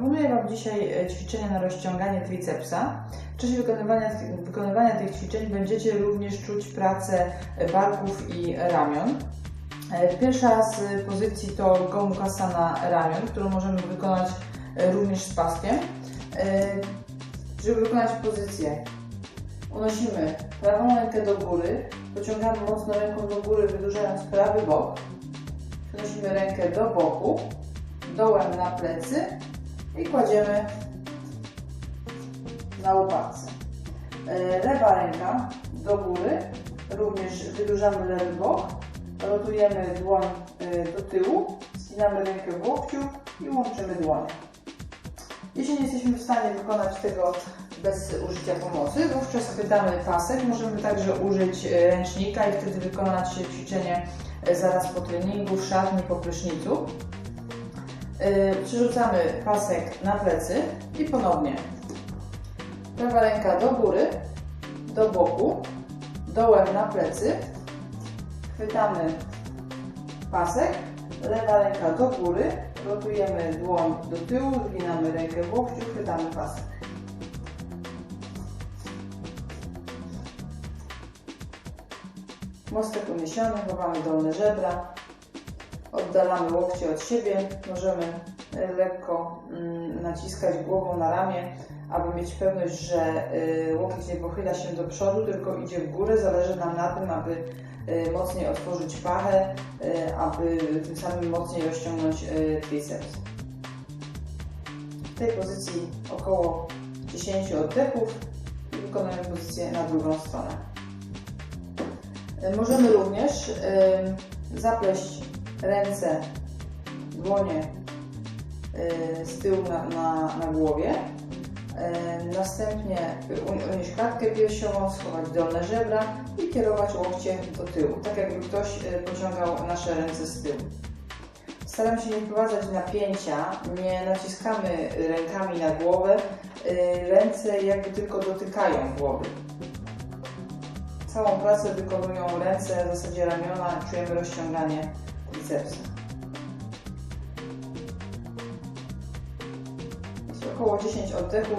Zaproponuję Wam dzisiaj e, ćwiczenia na rozciąganie tricepsa. W czasie wykonywania, wykonywania tych ćwiczeń będziecie również czuć pracę e, barków i ramion. E, Pierwsza z pozycji to Gomukhasana ramion, którą możemy wykonać również z paskiem. Żeby wykonać pozycję, unosimy prawą rękę do góry, pociągamy mocno ręką do góry, wydłużając prawy bok. Przenosimy rękę do boku, dołem na plecy i kładziemy na łopatce. E, Lewa ręka do góry, również wydłużamy lewy bok, rotujemy dłoń e, do tyłu, skinamy rękę w łokciu i łączymy dłonie. Jeśli nie jesteśmy w stanie wykonać tego bez użycia pomocy, wówczas chwytamy pasek. Możemy także użyć e, ręcznika i wtedy wykonać ćwiczenie zaraz po treningu, w szatni, po prysznicu. Yy, Przerzucamy pasek na plecy i ponownie. Prawa ręka do góry, do boku, dołem na plecy, chwytamy pasek, lewa ręka do góry, rotujemy dłoń do tyłu, zginamy rękę w łokciu, chwytamy pasek. Mostek uniesiony, chowamy dolne żebra, oddalamy łokcie od siebie, możemy e, lekko mm, naciskać głową na ramię, aby mieć pewność, że y, łokieć nie pochyla się do przodu, tylko idzie w górę. Zależy nam na tym, aby y, mocniej otworzyć pachę, aby tym samym mocniej rozciągnąć triceps. W tej pozycji około 10 oddechów i wykonujemy pozycję na drugą stronę. Możemy również zapleść ręce, dłonie y, z tyłu na, na, na głowie. Y, Następnie un- unieść klatkę piersiową, schować dolne żebra i kierować łokcie do tyłu, tak jakby ktoś y, pociągał nasze ręce z tyłu. Staramy się nie wprowadzać napięcia, nie naciskamy rękami na głowę. Ręce jakby tylko dotykają głowy. Całą pracę wykonują ręce, w zasadzie ramiona, czujemy rozciąganie tricepsa. Jest około 10 oddechów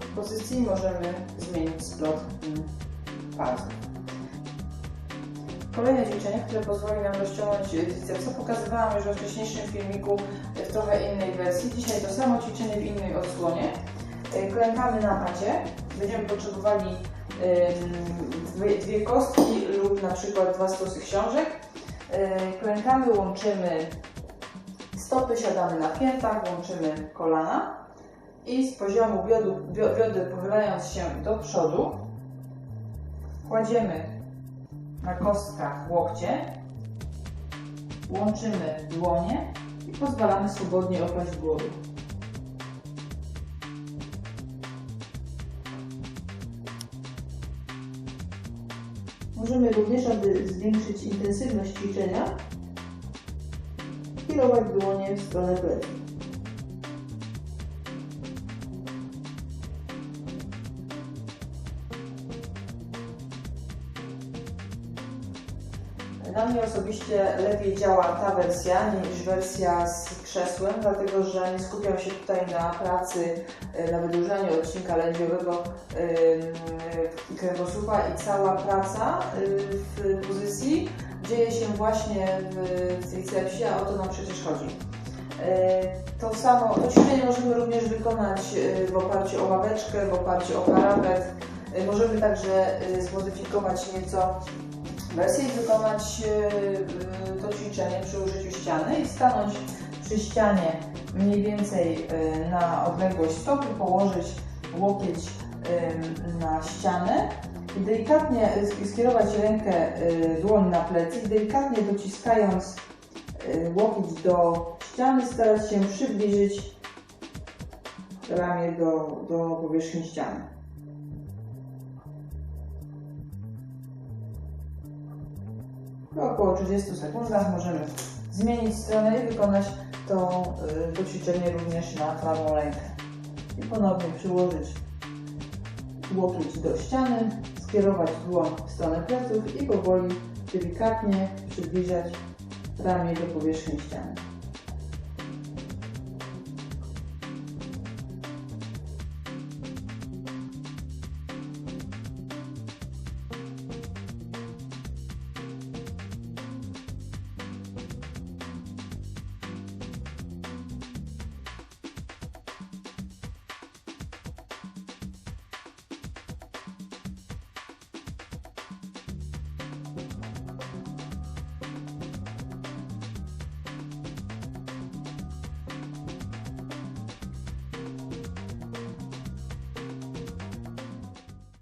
w pozycji możemy zmienić splot palców. Kolejne ćwiczenie, które pozwoli nam rozciągnąć tricepsa, pokazywałam już we wcześniejszym filmiku w trochę innej wersji. Dzisiaj to samo ćwiczenie w innej odsłonie. Y, Klękamy na macie. Będziemy potrzebowali dwie kostki lub na przykład dwa stosy książek. Y, Klękamy, łączymy stopy, siadamy na piętach, łączymy kolana i z poziomu biodu, bio- bioder pochylając się do przodu kładziemy na kostkach łokcie, łączymy dłonie i pozwalamy swobodnie opaść głowy. Możemy również, aby zwiększyć intensywność ćwiczenia, kierować dłonie w stronę pleców. Mnie osobiście lepiej działa ta wersja niż wersja z krzesłem, dlatego że nie skupiam się tutaj na pracy, y, na wydłużaniu odcinka lędźwiowego y, kręgosłupa i cała praca y, w pozycji dzieje się właśnie w tricepsie, a o to nam przecież chodzi. To samo, to ćwiczenie możemy również wykonać w oparciu o ławeczkę, w oparciu o parapet. Możemy także zmodyfikować nieco wersję i wykonać y, y, to ćwiczenie przy użyciu ściany i stanąć przy ścianie mniej więcej y, na odległość stopy, położyć łokieć na ścianę i delikatnie skierować rękę, dłoń na plecy i delikatnie dociskając łokieć do ściany starać się przybliżyć ramię do, do powierzchni ściany. Po około 30 sekundach możemy zmienić stronę i wykonać to, y, to ćwiczenie również na prawą rękę. I ponownie przyłożyć łokieć do ściany, skierować dłoń w stronę pleców i powoli, delikatnie przybliżać ramię do powierzchni ściany.